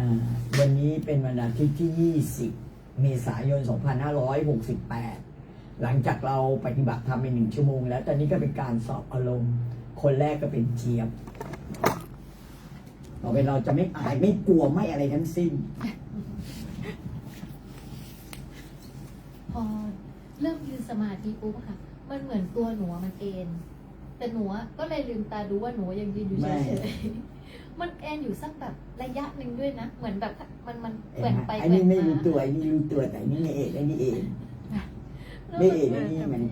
อ่าวันนี้เป็นวันอาทิตย์ที่ 20 เมษายน 2568 หลังจากเราปฏิบัติธรรมไปหนึ่งชั่วโมงแล้ว ตอนนี้ก็เป็นการสอบอารมณ์ คนแรกก็เป็นเจี๊ยบ ต่อไปเราจะไม่อายไม่กลัวไม่อะไรทั้งสิ้น พอเริ่มยืนสมาธิปุ๊บอะค่ะ มันเหมือนตัวหนูอะมันเอ็นแต่หนูอะก็เลยลืมตาดูว่าหนูยังยืนอยู่ไม่เฉยๆ มันเอ็นอยู่สักแบบระยะหนึ่งด้วยนะ เหมือนแบบมันมันแกว่งไปไอ้แกว่นี่งไม่มารู้ตัวไอ้นี่รู้ตัวแต่อันนี่ไม่เองไอ้นี่เองแล้วไม่มันเอ็นไอ้นี่มัน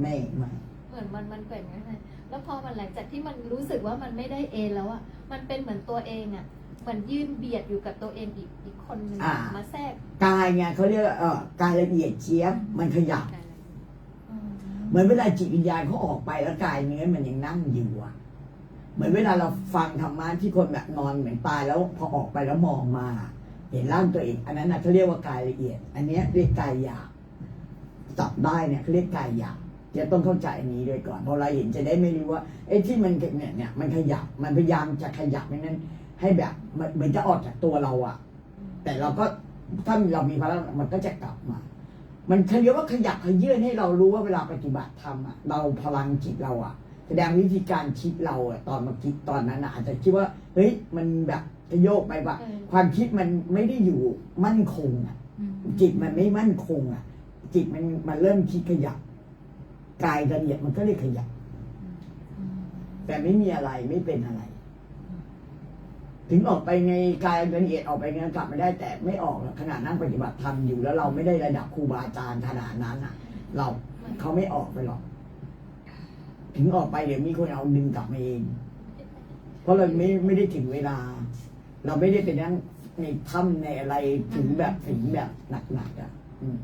ไม่ไม่เหมือนมันมันแกว่งนะแล้วพอมันหลังจากที่มันรู้สึกว่ามันไม่ได้เอ็นแล้วอะมันเป็นเหมือนตัวเองอะเหมือนยืนเบียดอยู่กับตัวเองอีกอีกคนนึงอะมาแทรกกายไงเขาเรียกว่าเออกายละเอียดเจี๊ยบมันขยับ อืม เหมือนเวลาจิตวิญญาณเขาออกไปแล้วกายเนื้อมันยังนั่งอยู่อะ เหมือนเวลาเราฟังธรรมะที่คนแบบนอนเหมือนตายแล้วพอออกไปแล้วมองมา เห็นร่างตัวเอง อันนั้นนะเขาเรียกว่ากายละเอียด อันนี้เรียกกายหยาบจับได้เนี่ยเขาเรียกกายหยาบจะต้องเข้าใจอันนี้ด้วยก่อนพอเราเห็นจะได้ไม่รู้ว่าไอ้ที่มันเนี่ยเนี่ยมันขยับมันพยายามจะขยับไม่นั้น ให้แบบเหมือนจะออกจากตัวเราอะแต่เราก็ถ้าเรามีพลังมันก็จะกลับมา มันเขาเรียกว่าขยับขยื่นให้เรารู้ว่าเวลาปฏิบัติธรรมอะเราพลังจิตเราอะ แสดงวิธีการคิดเราอะตอนมาคิดตอนนั้นอะอาจจะคิดว่า เฮ้ยมันแบบจะโยกไปปะเออ ความคิดมันไม่ได้อยู่มั่นคงอะจิตมันไม่มั่นคงอะจิตมันมันเริ่มคิดขยับกายละเอียดมันก็เลยขยับ อืมแต่ไม่มีอะไรไม่เป็นอะไร ถึงออกไปไงกายละเอียดออกไปไงกลับไม่ได้แต่ไม่ออกหรอกขนาดนั่งปฏิบัติธรรมอยู่แล้วเราไม่ได้ระดับครูบาอาจารย์ขนาดนั้นอะ เราเขาไม่ออกไปหรอก ถึงออกไปเดี๋ยวมีคนเอาดึงกลับมาเอง เพราะเราไม่ไม่ได้ถึงเวลา เราไม่ได้ไปนั่งในถ้ำในอะไรถึงแบบถึงแบบหนักๆอะอืม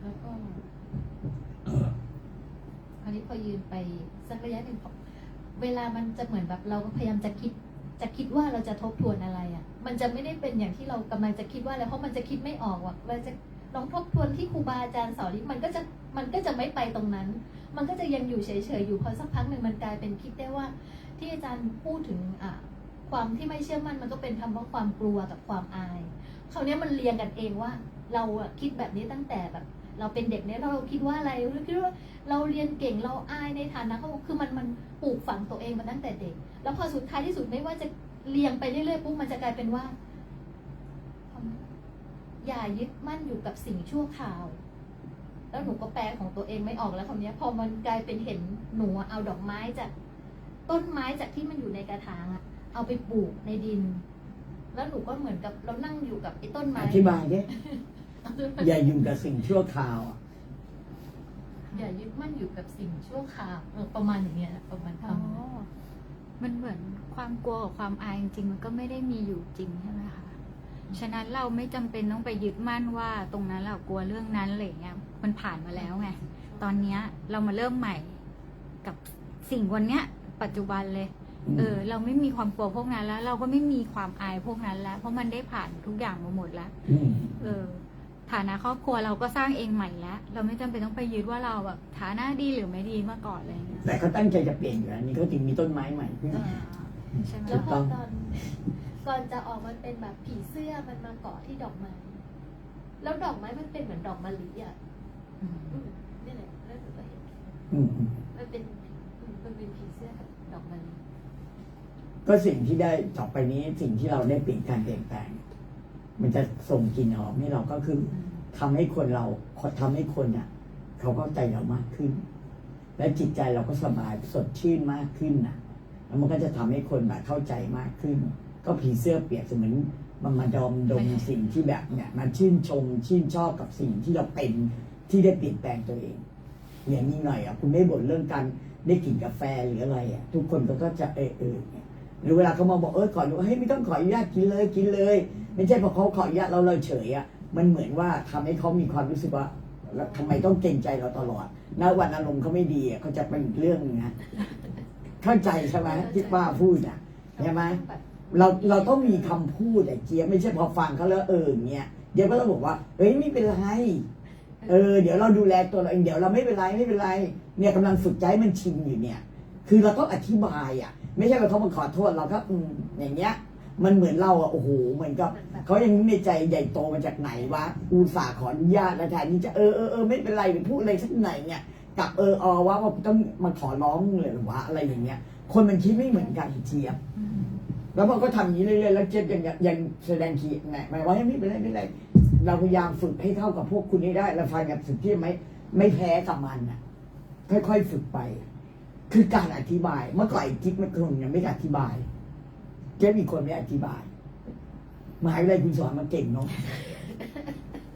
แล้วก็คราวนี้พอยืนไปสักระยะหนึ่งเวลามันจะเหมือนแบบเราก็พยายามจะคิด จะคิดว่าเราจะทบทวนอะไรอะ มันจะไม่ได้เป็นอย่างที่เรากำลังจะคิดว่าอะไรเพราะมันจะคิดไม่ออกว่าเราจะ ลองทบทวนที่ครูบาอาจารย์สอนนี่มันก็จะมันก็จะไม่ไปตรงนั้น มันก็จะยังอยู่เฉยๆอยู่พอสักพักหนึ่งมันกลายเป็นคิดได้ว่า ที่อาจารย์พูดถึงอะความที่ไม่เชื่อมั่นมันก็เป็นคำว่าความกลัวกับความอายคราวนี้มันเรียงกันเองว่า เราคิดแบบนี้ตั้งแต่แบบ เราเป็นเด็กเนี่ยเราคิดว่าอะไรเราคิดว่าเราเรียนเก่งเราอายในฐานะเขาคือมันมันปลูกฝังตัวเองมาตั้งแต่เด็ก แล้วพอสุดท้ายที่สุดไม่ว่าจะเรียงไปเรื่อยๆปุ๊บมันจะกลายเป็นว่า อย่ายึดมั่นอยู่กับสิ่งชั่วคราว แล้วหนูก็แปลของตัวเองไม่ออกแล้วคำนี้ยพอมันกลายเป็นเห็นหนูอะเอาดอกไม้จากต้นไม้จากที่มันอยู่ในกระถางอะเอาไปปลูกในดิน แล้วหนูก็เหมือนกับเรานั่งอยู่กับไอ้ต้นไม้อธิบายดิอย่าอยู่กับสิ่งชั่วคราวอะอย่ายึดมั่นอยู่กับสิ่งชั่วคราวเออประมาณอย่างเงี้ยนะประมาณอ๋อทำมันเหมือนความกลัวกับความอายจริงๆมันก็ไม่ได้มีอยู่จริงใช่ไหมคะ ฉะนั้นเราไม่จำเป็นต้องไปยึดมั่นว่าตรงนั้นเรากลัวเรื่องนั้นอะไรอย่างเงี้ยมันผ่านมาแล้วไงตอนเนี้ยเรามาเริ่มใหม่กับสิ่งวันเนี้ย ปัจจุบันเลย เออ เราไม่มีความกลัวพวกนั้นแล้ว เราก็ไม่มีความอายพวกนั้นแล้ว เพราะมันได้ผ่านทุกอย่างมาหมดแล้วมเออฐานะครอบครัวเราก็สร้างเองใหม่แล้ว เราไม่จำเป็นต้องไปยึดว่าเราแบบฐานะดีหรือไม่ดีเมื่อก่อนอะไรอย่างเงี้ยแต่เขาตั้งใจจะเปลี่ยนอยู่แล้วนี่เขาจึงมีต้นไม้ใหม่ขึ้นเออ ใช่ไหมแล้วพถูกต้ออง ตอนก่อนจะออกมันเป็นแบบผีเสื้อมันมาเกาะที่ดอกไม้ แล้วดอกไม้มันเป็นเหมือนดอกมะลิอะอืมอืมนี่แหละแล้วหนูก็เห็นอืมอืมมันเป็นอืมมันเป็นผีเสื้อกับดอกมะลิก็สิ่งที่ได้ต่อไปนี้สิ่งที่เราได้เปลี่ยนการเปลี่ยนแปลง มันจะส่งกลิ่นหอมให้เราก็คือทำให้คนเราทำให้คนอะ เขาเข้าใจเรามากขึ้น และจิตใจเราก็สบายสดชื่นมากขึ้นนะ แล้วมันก็จะทำให้คนแบบเข้าใจมากขึ้น ก็ผีเสื้อเปรียบเสมือนมันมาดอมดมสิ่งที่แบบเนี่ยมาชื่นชมชื่นชอบกับสิ่งที่เราเป็นที่ได้เปลี่ยนแปลงตัวเองอย่างนี้หน่อยอะคุณไม่บ่นเรื่องการได้กินกาแฟหรืออะไรอะทุกคนก็จะเออเออหรือเวลาเขามาบอกเออขออนุญาตเฮ้ยไม่ต้องขออนุญาตกินเลยกินเลย ไม่ใช่เพราะเขาขออนุญาตเราเลยเฉยอะมันเหมือนว่าทำให้เขามีความรู้สึกว่าแล้วทำไมต้องเกรงใจเราตลอดณวันอารมณ์เขาไม่ดีอะเขาจะเป็นอีกเรื่องนึงนะ เข้าใจใช่ไหมที่ป้าพูดอะใช่ไหมแบบเราเราต้องมีคำพูดแต่เจี๊ยบไม่ใช่พอฟังเขาแล้วเอออย่างเงี้ยเดี๋ยวก็ต้องบอกว่าเฮ้ยไม่เป็นไรเออเดี๋ยวเราดูแลตัวเราเองเดี๋ยวเราไม่เป็นไรไม่เป็นไร เนี่ยกำลังฝึกใจให้มันชินอยู่เนี่ย คือเราต้องอธิบายอะ ไม่ใช่ว่าเขามาขอโทษเราก็อืมอย่างเงี้ย มันเหมือนเราอะโอ้โหเหมือนกับเขายังนึกในใจใหญ่โตมาจากไหนวะอุตส่าห์ขออนุญาตแล้วแทนที่จะเออเออเออไม่เป็นไรหรือพูดอะไรสักไหนเนี่ย กลับเอออว่าว่าต้องมาขอร้องเลยหรือวะอะไรอย่างเงี้ย คนมันคิดไม่เหมือนกันเจี๊ยบแล้วพอก็ทำอย่างนี้เรื่อยๆแล้วเจี๊ยบยังยังแสดงขีดแหนหมายว่าไม่เป็นไรไม่เป็นไรเราพยายามฝึกให้เข้ากับพวกคุณให้ได้เราฟังกับสุดที่ไม่ไม่แพ้กับมันนะค่อยๆฝึกไป คือการอธิบายเมื่อก่อนไอ้จิ๊บมันคงยังไม่อธิบาย เจ๊มีคนไม่อธิบายมหาวิทยาลัยคุณสอนมาเก่งเนาะ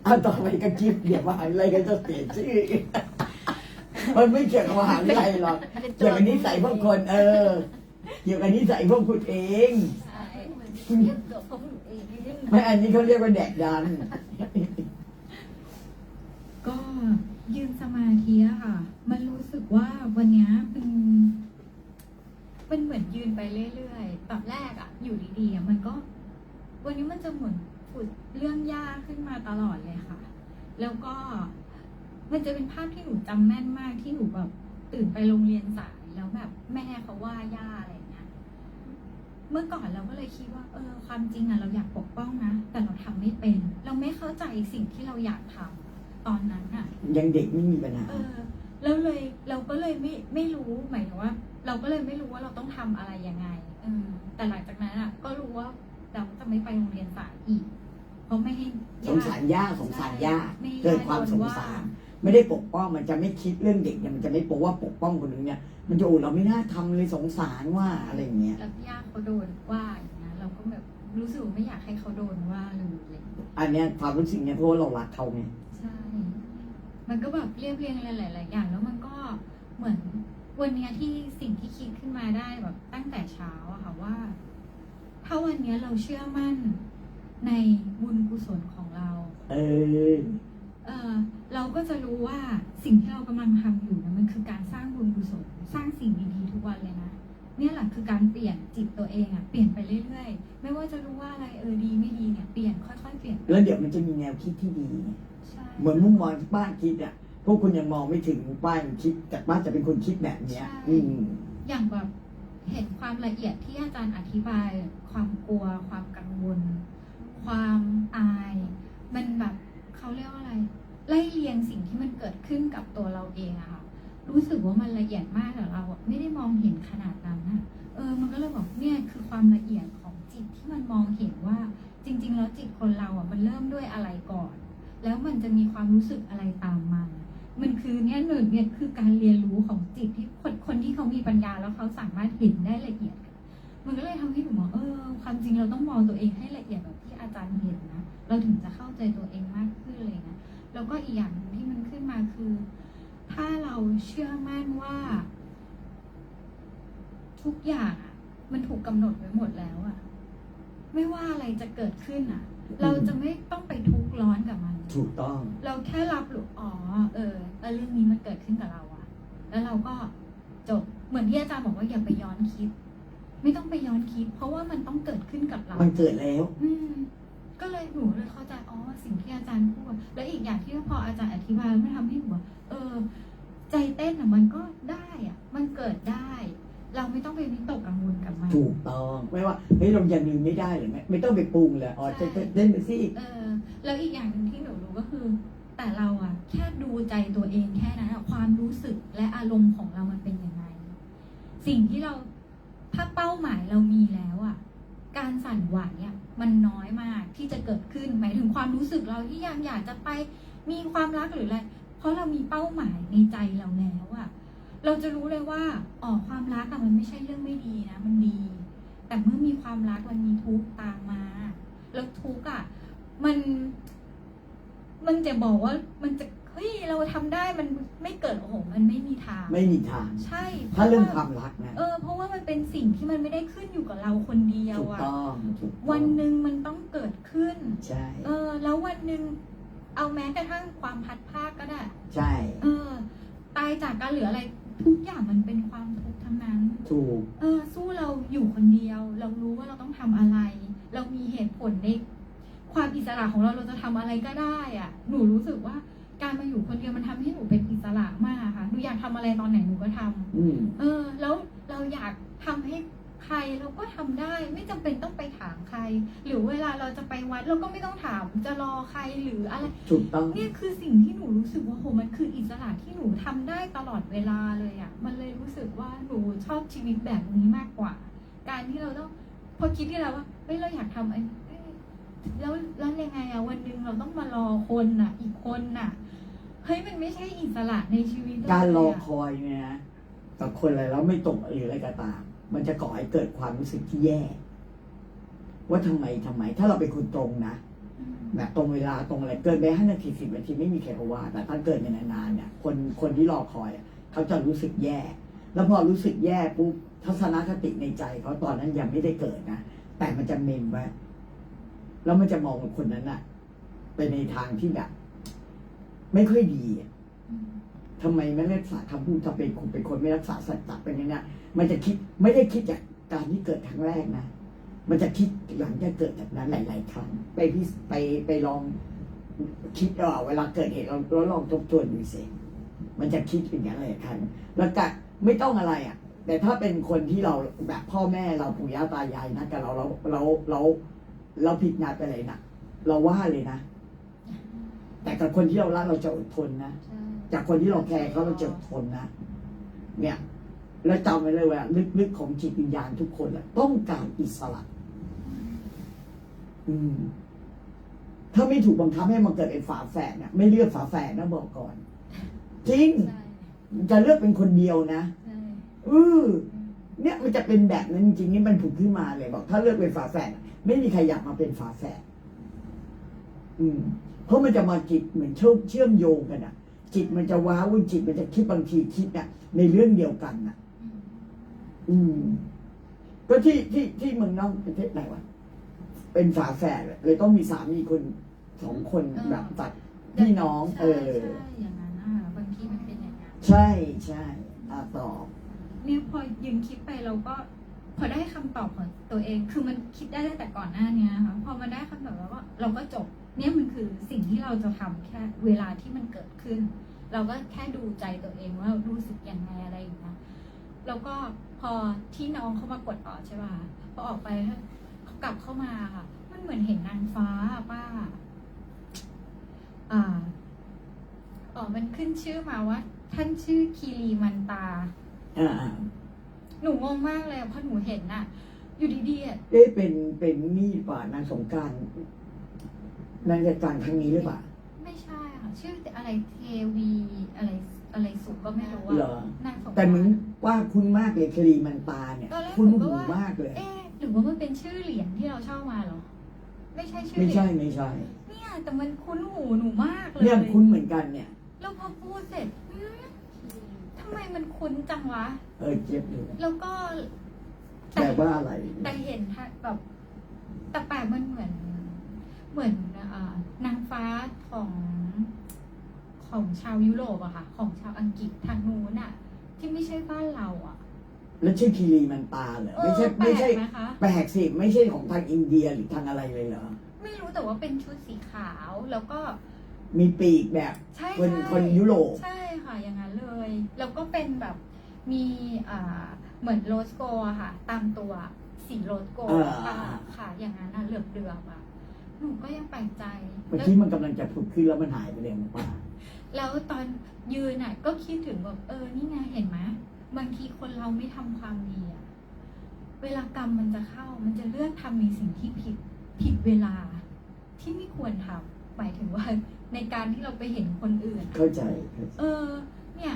เอาต่อไปก็จิ๊บเดี๋ยวมหาวิทยาลัยก็จะเสียชื่อ มันไม่เกี่ยวกับมหาวิทยาลัยหรอกเกี่ยวกับนิสัยพวกคน เออ เกี่ยวกับนิสัยพวกคุณเองใช่เหมือนเทียบกับพวกหนูเองนิดนึงไม่อันนี้เขาเรียกว่าแดกดัน ก็ยืนสมาธิอะค่ะ มันรู้สึกว่าวันเนี้ยมันมันเหมือนยืนไปเรื่อยๆ ตอนแรกอะอยู่ดีๆอะมันก็ วันนี้มันจะเหมือนผุดเรื่องยากขึ้นมาตลอดเลยค่ะ แล้วก็ มันจะเป็นภาพที่หนูจำแม่นมากที่หนูแบบตื่นไปโรงเรียนสายแล้วแบบแม่เขาว่าย่าอะไรอย่างเงี้ย เมื่อก่อนเราก็เลยคิดว่า เออ ความจริงอะเราอยากปกป้องนะ แต่เราทำไม่เป็น เราไม่เข้าใจสิ่งที่เราอยากทำตอนนั้นอะยังเด็กไม่มีปัญหาเออแล้วเลยเราก็เลยไม่ไม่รู้หมายถึงว่า เราก็เลยไม่รู้ว่าเราต้องทำอะไรยังไงเออแต่หลังจากนั้นอะก็รู้ว่าเราจะไม่ไปโรงเรียนสายอีกเพราะไม่ให้สงสารย่าสงสารย่าไม่ให้เกิดความสงสาร ไม่ได้ปกป้องมันจะไม่คิดเรื่องเด็กเนี่ยมันจะไม่ปกว่าปกป้องคนนึงเนี่ย มันจะโอ้เราไม่น่าทำเลยสงสารว่าอะไรอย่างเงี้ยแล้วย่าเขาโดนว่าอย่างเงี้ยเราก็แบบรู้สึกว่าไม่อยากให้เขาโดนว่าเลยอะไรอย่างเงี้ยอันเนี้ยความรู้สึกเนี่ยเพราะว่าเรารักเขาไงใช่ มันก็แบบเรียบเรียงหลาย ๆ อย่างแล้วมันก็เหมือนวันเนี้ยที่สิ่งที่คิดขึ้นมาได้แบบตั้งแต่เช้าอะค่ะว่า ถ้าวันเนี้ยเราเชื่อมั่นในบุญกุศลของเรา เออ เออเราก็จะรู้ว่าสิ่งที่เรากำลังทำอยู่นะมันคือการสร้างบุญกุศลสร้างสิ่งดีๆทุกวันเลยนะเนี่ยแหละคือการเปลี่ยนจิตตัวเองอะเปลี่ยนไปเรื่อยๆ ไม่ว่าจะรู้ว่าอะไรเออดีไม่ดีเนี่ยเปลี่ยนค่อยๆเปลี่ยนไปแล้วเดี๋ยวมันจะมีแนวคิดที่ดีไงใช่เหมือนมุมมองที่ป้าคิดอะพวกคุณยังมองไม่ถึงป้ายังคิดแต่ป้าจะเป็นคนคิดแบบเนี้ยอืมอย่างแบบเห็นความละเอียดที่อาจารย์อธิบาย ความกลัว ความกังวล ความอาย มันแบบ เขาเรียกว่าอะไร ไล่เรียงสิ่งที่มันเกิดขึ้นกับตัวเราเองอะค่ะ รู้สึกว่ามันละเอียดมากแต่เราอะไม่ได้มองเห็นขนาดนั้นนะเออ มันก็เลยบอกเนี่ยคือความละเอียดของจิตที่มันมองเห็นว่า จริง ๆ แล้วจิตคนเราอะมันเริ่มด้วยอะไรก่อน แล้วมันจะมีความรู้สึกอะไรตามมามันคือเนี่ยหนึ่งเนี่ยคือการเรียนรู้ของจิตที่คนคนที่เขามีปัญญาแล้วเขาสามารถเห็นได้ละเอียด มันก็เลยทำให้หนูมองเออ ความจริงเราต้องมองตัวเองให้ละเอียดแบบที่อาจารย์เห็นนะ เราถึงจะเข้าใจตัวเองมากขึ้นเลยนะแล้วก็อีกอย่างหนึ่งที่มันขึ้นมาคือ ถ้าเราเชื่อมั่นว่า ทุกอย่างอะมันถูกกำหนดไว้หมดแล้วอะไม่ว่าอะไรจะเกิดขึ้นอะเราจะไม่ต้องไปทุกข์ร้อนกับมัน ถูกต้อง เราแค่รับรู้อ๋อเออเออเรื่องนี้มันเกิดขึ้นกับเราอะแล้วเราก็จบเหมือนที่อาจารย์บอกว่าอย่าไปย้อนคิด ไม่ต้องไปย้อนคิด เพราะว่ามันต้องเกิดขึ้นกับเรา มันเกิดแล้ว อืม ก็เลยหนูเลยเข้าใจ อ๋อ สิ่งที่อาจารย์พูด แล้ว อีกอย่างที่พออาจารย์อธิบายมันทำให้หนูว่าเออ ใจเต้นอะมันก็ได้อะมันเกิดได้ เราไม่ต้องไปวิตกกังวลกับมันถูกต้องไม่ว่าเฮ้ยเรายังลืมไม่ได้หรือไม่ไม่ต้องไปปรุงเลยอ๋อจะจะเล่นไปสิเออ แล้วอีกอย่างหนึ่งที่หนูรู้ก็คือ แต่เราอะแค่ดูใจตัวเองแค่นั้นอะความรู้สึกและอารมณ์ของเรามันเป็นยังไง สิ่งที่เราถ้าเป้าหมายเรามีแล้วอะการสั่นไหวอะมันน้อยมากที่จะเกิดขึ้นหมายถึงความรู้สึกเราที่ยังอยากจะไป มีความรักหรืออะไร เพราะเรามีเป้าหมายในใจเราแล้วอะเราจะรู้เลยว่าอ๋อความรักอะมันไม่ใช่เรื่องไม่ดีนะ มันดี แต่เมื่อมีความรักมันมีทุกข์ตามมา แล้วทุกข์อะมัน มันจะบอกว่ามันจะเฮ้ยเราทำได้มันไม่เกิดโอ้โหมันไม่มีทาง ไม่มีทาง ใช่ถ้าเรื่องพะความรักนะเออเพราะว่ามันเป็นสิ่งที่มันไม่ได้ขึ้นอยู่กับเราคนเดียวถูกอะต้องถูกต้องวันหนึ่งมันต้องเกิดขึ้นใช่เออ แล้ววันหนึ่ง เอาแม้กระทั่งความพัดภาคก็ได้ ใช่ เออ ตายจากการเหลืออะไร ทุกอย่างมันเป็นความทุกข์ทั้งนั้น ถูก เออ สู้เราอยู่คนเดียว เรารู้ว่าเราต้องทำอะไร เรามีเหตุผลในความอิสระของเราเราจะทำอะไรก็ได้อะหนูรู้สึกว่าการมาอยู่คนเดียวมันทำให้หนูเป็นอิสระมากค่ะหนูอยากทำอะไรตอนไหนหนูก็ทำ อืม เออแล้วเราอยากทำให้ ใครเราก็ทำได้ไม่จำเป็นต้องไปถามใคร หรือเวลาเราจะไปวัดเราก็ไม่ต้องถามจะรอใครหรืออะไรถูกต้องเนี่ยคือสิ่งที่หนูรู้สึกว่าโหมันคืออิสระที่หนูทำได้ตลอดเวลาเลยอะ่ะมันเลยรู้สึกว่าหนูชอบชีวิตแบบนี้มากกว่า การที่เราต้องพอคิดที่เราว่าเฮ้ยเราอยากทำไอ้เอ้ยแล้วแล้วยังไงอะวันหนึ่งเราต้องมารอคนน่ะอีกคนน่ะเฮ้ยมันไม่ใช่อิสระในชีวิตเการรอเลยะคอยเนี่ยนะกับคนอะไรแล้วไม่ตรงหรืออะไรก็ตาม มันจะก่อให้เกิดความรู้สึกที่แย่ ว่าทำไมทำไม ถ้าเราเป็นคนตรงนะอืมแบบตรงเวลาตรงอะไรเกินไปห้านาทีสิบนาทีไม่มีใครเขาว่า แต่ถ้าเกินไปนานๆเนี่ย คนคนที่รอคอยอะเขาจะรู้สึกแย่ แล้วพอรู้สึกแย่ปุ๊บทัศนคติในใจเขาตอนนั้นยังไม่ได้เกิดนะแต่มันจะเมมไว้แล้วมันจะมองคนนั้นอะไปในทางที่แบบ ไม่ค่อยดีอะอืมทำไมไม่รักษาคำพูดถ้าเป็นคุณเป็นคนไม่รักษาสัจจะเป็นอย่างนี้น มันจะคิดไม่ได้คิดจากการที่เกิดครั้งแรกนะ มันจะคิดหลังจากเกิดจากนั้นหลาย ๆ ครั้งไปพี่ไปไปลองคิดเอาเวลาเกิดเหตุเราเราลองทบทวนดูสิมันจะคิดอย่างนั้นหลายครั้งแล้วก็ไม่ต้องอะไรอะ แต่ถ้าเป็นคนที่เราแบบพ่อแม่เราปู่ย่าตายายนะกับเราเราเราเราเราผิดนัดอะไรนะเราว่าเลยนะแต่กับคนที่เรารักเราจะอดทนนะใช่จากคนที่เราแคร์เขาเราจะทนนะเนี่ย แล้วจำไว้เลยว่าลึกๆของจิตวิญญาณทุกคนแหละต้องการอิสระ อืม ถ้าไม่ถูกบังคับให้มันเกิดเป็นฝาแฝดเนี่ยไม่เลือกฝาแฝดนะบอกก่อน จริงใช่จะเลือกเป็นคนเดียวนะใช่อือเนี่ยมันจะเป็นแบบนั้นจริงๆนี่มันถูกขึ้นมาเลยบอก ถ้าเลือกเป็นฝาแฝดไม่มีใครอยากมาเป็นฝาแฝดอืม เพราะมันจะมาจิตเหมือนเชื่อมเชื่อมโยงกันอะจิตมันจะว้าวุ่นจิตมันจะคิดบางทีคิดอะในเรื่องเดียวกันอะ อืมอืม ก็ที่ที่ที่เมืองนอกประเทศไหนวะเป็นฝาแฝดเลยต้องมีสามีคนสองคนแบบตัดพี่น้อง เออ ใช่ใช่อย่างนั้นอะบางทีมันเป็นอย่างนั้นใช่ใช่อาตอบเนี่ยพอยืนคิดไปเราก็ พอได้คำตอบของตัวเอง คือมันคิดได้ตั้งแต่ก่อนหน้านี้ค่ะพอมาได้คำตอบแล้วก็เราก็จบ เนี่ยมันคือสิ่งที่เราจะทำแค่เวลาที่มันเกิดขึ้น เราก็แค่ดูใจตัวเองว่ารู้สึกยังไงอะไรอย่างเงี้ยแล้วก็พ อที่น้องเขามากดออดใช่ป่ะพอออกไปเขากลับเข้ามาค่ะ มันเหมือนเห็นนางฟ้าอะป้า อ่าอ๋อมันขึ้นชื่อมาว่า ท่านชื่อคีรีมันตา อ่าหนูงงมากเลยอะเพราะหนูเห็นน่ะ อยู่ดีๆอะเอ๊ะเป็นเป็นนี่ป่านางสงกรารนางจัดการครั้งนี้หรือเปล่า ไม่ใช่ค่ะ ชื่ออะไรเทวีอะไร อะไรสุก็ไม่รู้เหรอะอนางสงกรานต์แต่เหมือนว่าคุณมากเลยคลีมันตาเนี่ย ตอนแรกคุณหนูก็หูว่ามากเลย เอ๊ะหรือว่ามันเป็นชื่อเหรียญที่เราเช่ามาเหรอ ไม่ใช่ชื่อไม่เหรียใช่ญไม่ใช่ เนี่ยแต่มันคุ้นหูหนูมากเลยเนี่ยคุณเหมือนกันเนี่ย แล้วพอพูดเสร็จอืมทำไมมันคุ้นจังวะ เออเจ็บเลยแล้วก็แปลว่าอะไร แต่เห็นท่าแบบแต่แปลกมันเหมือน เหมือนอ่านางฟ้าของ ของชาวยุโรปอะค่ะ ของชาวอังกฤษทางนู้นอะที่ไม่ใช่บ้านเราอะแล้วชื่อคีรีมันตาเหรอเอไม่อใช่แปลไม่กใช่ไหมคะแปลกสิไม่ใช่ของทางอินเดียหรือทางอะไรเลยเหรอ ไม่รู้แต่ว่าเป็นชุดสีขาวแล้วก็มีปีกแบบ ใช่คนใช่คนยุโรป ใช่ค่ะอย่างนั้นเลย แล้วก็เป็นแบบมีอ่าเหมือนโรสโกอะค่ะ ตามตัวสีโรสโกอ่าค่ะค่ะ อย่างนั้นอะเหลือบเดือบๆอะหนูก็ยังแปลกใจเมื่อแล้ว กี้มันกำลังจะผุดขึ้นแล้วมันหายไปเลยมั้งป้า แล้วตอนยืนอะ ก็คิดถึงแบบเออนี่ไงเห็นไหมบางทีคนเราไม่ทำความดีอะเวลากรรมมันจะเข้ามันจะเลือกทำในสิ่งที่ผิดผิดเวลาที่ไม่ควรทำหมายถึงว่าในการที่เราไปเห็นคนอื่นอะเข้าใจเข้าใจ เออ เนี่ย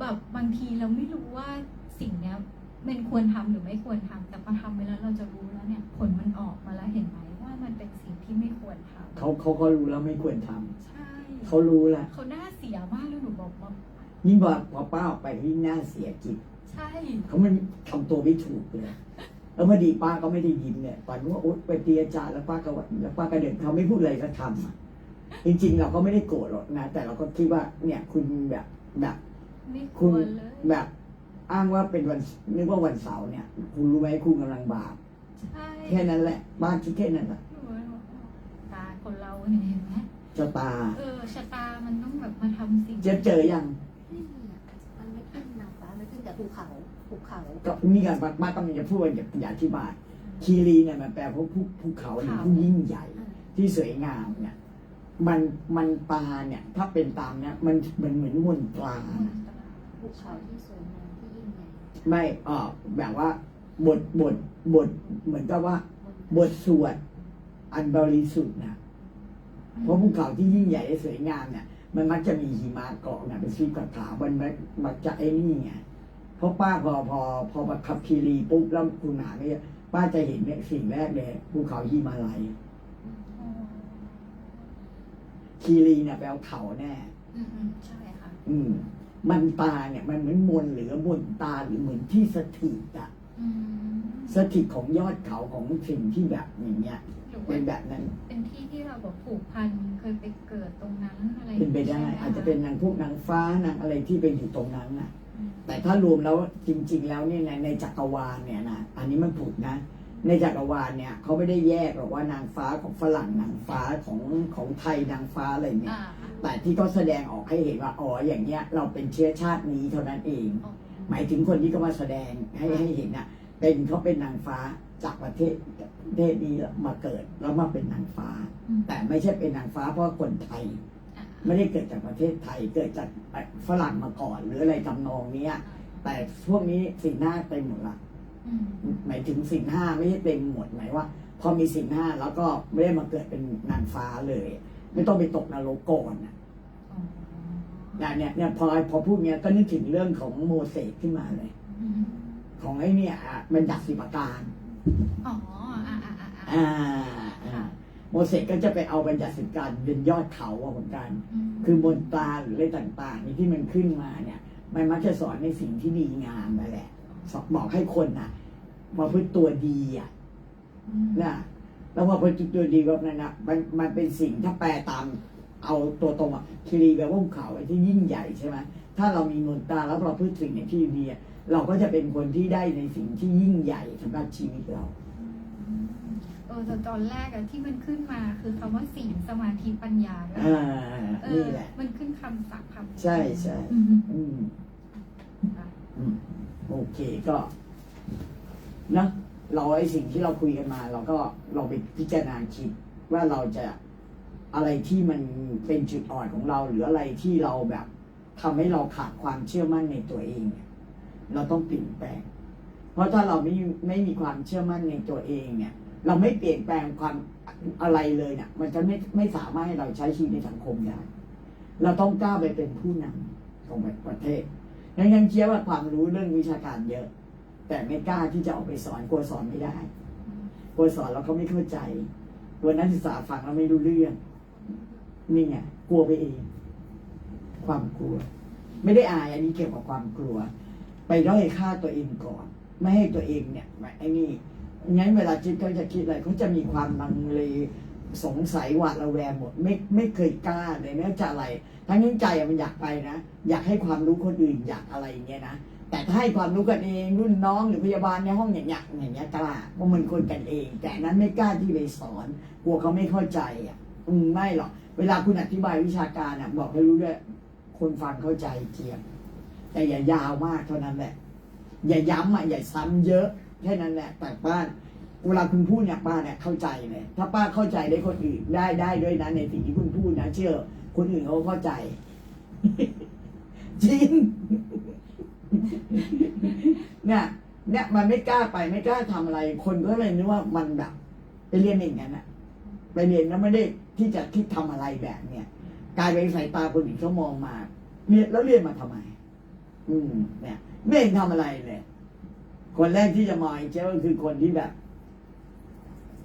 แบบบางทีเราไม่รู้ว่าสิ่งเนี้ยมันควรทำหรือไม่ควรทำแต่พอทำไปแล้วเราจะรู้แล้วเนี่ย ผลมันออกมาแล้วเห็นไหมว่ามันเป็นสิ่งที่ไม่ควรทำเขาเขาก็รู้แล้วไม่ควรทำใช่ เขารู้แล้วเขาหน้าเสียมากเลยหนูบอกว่ายิ่งพอพอป้าออกไปยิ่งน่าเสียจิต ใช่เขามันทำตัวไม่ถูกเลยแล้วพอดีป้าก็ไม่ได้ยินเนี่ยปันว่าโอ๊ยไปตีอาจารย์แล้วป้าก็ว่าแล้วป้าก็เดินเขาไม่พูดอะไรก็ทำอะจริง ๆ เราก็ไม่ได้โกรธหรอกนะ แต่เราก็คิดว่าเนี่ยคุณแบบแบบไม่คคุวณรเลยแบบอ้างว่าเป็นวันนึกว่าวันเสาร์เนี่ย คุณรู้ไหมคุณกำลังบาปใช่แค่นั้นแหละป้าคิดแค่นั้นแหละ หนูว่าตาคนเราเนี่ยเห็นไหม ชะตา เออชะตามันต้องแบบมาทำสิ่งเจะเจอยังไม่มีอะมันไม่ขึ้นนางฟ้ามันขึ้นแต่ภูเขาภูเขาก็นี่กันป้ากำลังจะพูดว่าอย่าอย่าอธิบายคีรีเนี่ยมันแปลว่าภูภูเขาเนี่ยผู้ยิ่งใหญ่ที่สวยงามเนี่ย มันมันตาเนี่ย ถ้าเป็นตามเนี่ยมันมันเหมือนมนตรานะภูเขาที่สวยงามที่ยิ่งใหญ่ไม่เออแบบว่าบทบทบทเหมือนกับว่าบทสวดอันบริสุทธิ์นะ เพราะภูเขาที่ยิ่งใหญ่และสวยงามเนี่ยมันมักจะมีหิมะเกาะเนี่ยเป็นสีขาวๆมันมักมักจะไอ้นี่ไงเพราะป้าพอพอพอมาขับคีรีปุ๊บแล้วคุณหาเนี่ยป้าจะเห็นเนี่ยสิ่งแรกเลยภูเขาหิมาลัยคีรีเนี่ยแปลว่าเขาแน่อืมอืมใช่ค่ะ อืม มันตาเนี่ย มันเหมือนมนต์หรือมนตาหรือเหมือนที่สถิตอะอืมสถิตของยอดเขาของสิ่งที่แบบอย่างเงี้ยห รือเป็ว่านแบบนั้น เป็นที่ที่เราแบบผูกพันเคยไปเกิดตรงนั้นอะไรเป็นไปได้ใช่หมคอาจจะเป็นนางพวกนางฟ้านางอะไรที่ไปอยู่ตรงนั้นน่ะอืมแต่ถ้ารวมแล้วจริง ๆ แล้วเนี่ยในในจักรวาลเนี่ยนะอันนี้มันผูกนะ ในจักรวาลเนี่ยเขาไม่ได้แยกหรอกว่านางฟ้าของฝรั่งนางฟ้าของของไทยนางฟ้าอะไรเนี่ย อ่าแต่ที่เขาแสดงออกให้เห็นว่าอ๋ออย่างเงี้ยเราเป็นเชื้อชาตินี้เท่านั้นเองอ๋อหมายถึงคนที่เขามาแสดงให้ให้เห็นน่ะ เป็นเขาเป็นนางฟ้า จากประเทศประเทศนี้มาเกิดแล้วมาเป็นนางฟ้า อืม แต่ไม่ใช่เป็นนางฟ้าเพราะคนไทย อ่าไม่ได้เกิดจากประเทศไทยเกิดจากฝรั่งมาก่อน หรืออะไรทำนองเนี้ย แต่พวกนี้สิ่งหน้าเต็มหมดละอืมหมายถึงสิ่งห้าไม่ใช่เต็มหมดหมายว่า พอมีสิ่งห้าแล้วก็ไม่ได้มาเกิดเป็นนางฟ้าเลย ไม่ต้องไปตกนรกก่อนน่ะอ๋อเนี่ยเนี่ยเนี่ยพอพอพูดเนี้ยก็นึกถึงเรื่องของโมเสสขึ้นมาเลย อืมของไอ้เนี่ยอะมันดักสิบประการ อ๋ออ่าอ่าอ่าอ่าอ่าอ่าโมเสสก็จะไปเอาบัญญัติสิบการเป็นยอดเขาอะเหมือนกันมคือบนตราหรืออะไรต่างๆนี่ที่มันขึ้นมาเนี่ย มันมักจะสอนในสิ่งที่ดีงามนั่นแหละสอนบอกให้คนน่ะมาพึ่งตัวดีอะมนะแล้วพอพึ่งตัวดีแบบนั้นนะมันมันเป็นสิ่งถ้าแปลตามเอาตัวตรงอะคีรีแปลว่าภูเขาไอ้ที่ยิ่งใหญ่ใช่ไหมถ้าเรามีมนตราแล้วเราพึ่งสิ่งในที่ดีอะ เราก็จะเป็นคนที่ได้ในสิ่งที่ยิ่งใหญ่สำหรับชีวิตเราเออแต่ตอนแรกอะที่มันขึ้นมาคือคำว่าศีลสมาธิปัญญาด้วยอ่าเอนี่อแหละ มันขึ้นคำศัพท์คำ ใช่ใช่อืม อืมค่ะอืมโอเคก็นะเราไอ้สิ่งที่เราคุยกันมา เราก็เราไปพิจารณาคิดว่าเราจะอะไรที่มันเป็นจุดอ่อนของเรา หรืออะไรที่เราแบบทำให้เราขาดความเชื่อมั่นในตัวเองเนี่ย เราต้องเปลี่ยนแปลง เพราะถ้าเราไม่ไม่มีความเชื่อมั่นในตัวเองเนี่ย เราไม่เปลี่ยนแปลงความอะไรเลยเนี่ยมันจะไม่ไม่สามารถให้เราใช้ชีวิตในสังคมได้ เราต้องกล้าไปเป็นผู้นำของประเทศยังยังเชื่อว่าความรู้เรื่องวิชาการเยอะ แต่ไม่กล้าที่จะออกไปสอนกลัวสอนไม่ได้กลัวสอนแล้วเขาไม่เข้าใจกลัวนักศึกษาฟังแล้วไม่รู้เรื่องนี่ไงกลัวไปเอง ความกลัว ไม่ได้อายอันนี้เกี่ยวกับความกลัว ไปด้อยค่าตัวเองก่อน ไม่ให้ตัวเองเนี่ยไอ้นี่งั้นเวลาคิดเขาจะคิดอะไรเขาจะมีความลังเลสงสัยหวาดระแวงหมดไม่ไม่เคยกล้าเลยไม่จะอะไร ทั้งนี้ใจมันอยากไปนะ อยากให้ความรู้คนอื่นอยากอะไรอย่างเงี้ยนะแต่ถ้าให้ความรู้กันเองรุ่นน้องหรือพยาบาลในห้องอย่างเงี้ยอย่างเงี้ยกล้าเพราะมันคนกันเอง แต่นั้นไม่กล้าที่ไปสอนกลัวเขาไม่เข้าใจอะอืมไม่หรอกเวลาคุณอธิบายวิชาการอะบอกให้รู้ด้วยคนฟังเข้าใจเจียม แต่อย่ายาวมากเท่านั้นแหละ อย่าย้ำอะอย่าซ้ำเยอะแค่นั้นแหละแต่ป้าเวลาคุณพูดเนี่ยป้าเนี่ยเข้าใจเลยถ้าป้าเข้าใจได้คนอื่นได้ได้ด้วยนะในสิ่งที่คุณพูดนะเชื่อ คนอื่นเขาเข้าใจ จริงเนี่ยเนี่ยมันไม่กล้าไปไม่กล้าทำอะไร คนก็เลยนึกว่ามันแบบไปเรียนอย่างนั้นอะไปเรียนแล้วไม่ได้ที่จะคิดทำอะไรแบบ เนี้ยกลายเป็นสายตาคนอื่นเขามองมาเรียนแล้วเรียนมาทำไม อืมเนี่ยไม่เห็นทำอะไรเลย คนแรกที่จะมองไอ้เจ้าก็คือคนที่แบบ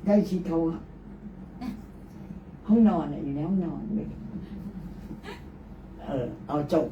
ใกล้ชิดเขาอะห้องนอนอะอยู่ในห้องนอนเลยเออ เอาจบ